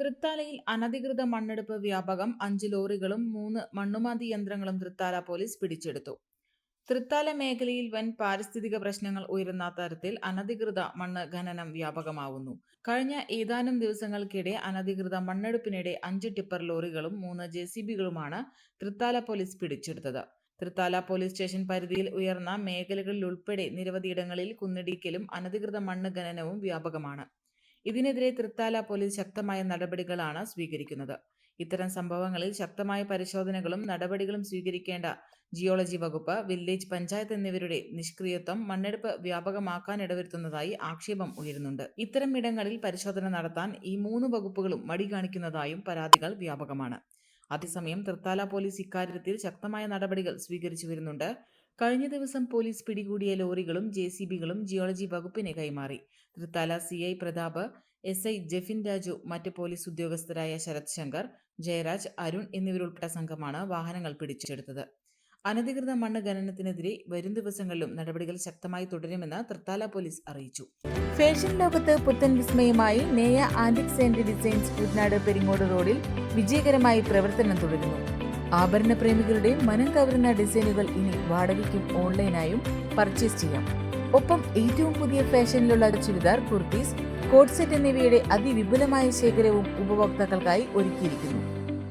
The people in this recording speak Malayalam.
തൃത്താലയിൽ അനധികൃത മണ്ണെടുപ്പ് വ്യാപകം അഞ്ച് ലോറികളും മൂന്ന് മണ്ണുമാന്തി യന്ത്രങ്ങളും തൃത്താല പോലീസ് പിടിച്ചെടുത്തു. തൃത്താല മേഖലയിൽ വൻ പാരിസ്ഥിതിക പ്രശ്നങ്ങൾ ഉയരുന്ന തരത്തിൽ അനധികൃത മണ്ണ് ഖനനം വ്യാപകമാവുന്നു. കഴിഞ്ഞ ഏതാനും ദിവസങ്ങൾക്കിടെ അനധികൃത മണ്ണെടുപ്പിനിടെ അഞ്ച് ടിപ്പർ ലോറികളും മൂന്ന് ജെ സി ബികളുമാണ് തൃത്താല പോലീസ് പിടിച്ചെടുത്തത്. തൃത്താല പോലീസ് സ്റ്റേഷൻ പരിധിയിൽ ഉയർന്ന മേഖലകളിലുൾപ്പെടെ നിരവധിയിടങ്ങളിൽ കുന്നിടിക്കലും അനധികൃത മണ്ണ് ഖനനവും വ്യാപകമാണ്. ഇതിനെതിരെ തൃത്താല പോലീസ് ശക്തമായ നടപടികളാണ് സ്വീകരിക്കുന്നത്. ഇത്തരം സംഭവങ്ങളിൽ ശക്തമായ പരിശോധനകളും നടപടികളും സ്വീകരിക്കേണ്ട ജിയോളജി വകുപ്പ് വില്ലേജ് പഞ്ചായത്ത് എന്നിവരുടെ നിഷ്ക്രിയത്വം മണ്ണെടുപ്പ് വ്യാപകമാക്കാൻ ഇടവരുത്തുന്നതായി ആക്ഷേപം ഉയരുന്നുണ്ട്. ഇത്തരം ഇടങ്ങളിൽ പരിശോധന നടത്താൻ ഈ മൂന്ന് വകുപ്പുകളും മടി കാണിക്കുന്നതായും പരാതികൾ വ്യാപകമാണ്. അതേസമയം തൃത്താല പോലീസ് ഇക്കാര്യത്തിൽ ശക്തമായ നടപടികൾ സ്വീകരിച്ചു വരുന്നുണ്ട്. കഴിഞ്ഞ ദിവസം പോലീസ് പിടികൂടിയ ലോറികളും ജെ സി ബികളും ജിയോളജി വകുപ്പിന് കൈമാറി. Thrithala C I Prathap S I Jefin Raju മറ്റ് പോലീസ് ഉദ്യോഗസ്ഥരായ ശരത് ശങ്കർ ജയരാജ് അരുൺ എന്നിവരുൾപ്പെട്ട സംഘമാണ് വാഹനങ്ങൾ പിടിച്ചെടുത്തത്. അനധികൃത മണ്ണ് ഖനനത്തിനെതിരെ വരും ദിവസങ്ങളിലും നടപടികൾ ശക്തമായി തുടരുമെന്ന് തൃത്താല പോലീസ് അറിയിച്ചു. ഫാഷൻ ലോകത്ത് പുത്തൻ വിസ്മയമായി Neya antiques and designs Kuttanad Peringode റോഡിൽ വിജയകരമായി പ്രവർത്തനം തുടരുന്നു. ആഭരണ പ്രേമികളുടെ മനം കവരുന്ന ഡിസൈനുകൾ ഇനി വാടകയ്ക്കും ഓൺലൈനായും പർച്ചേസ് ചെയ്യാം. ഒപ്പം ഏറ്റവും പുതിയ ഫാഷനിലുള്ള ചുരിദാർ കുർത്തീസ് കോഡ് സെറ്റ് എന്നിവയുടെ അതിവിപുലമായ ശേഖരവും ഉപഭോക്താക്കൾക്കായി ഒരുക്കിയിരിക്കുന്നു.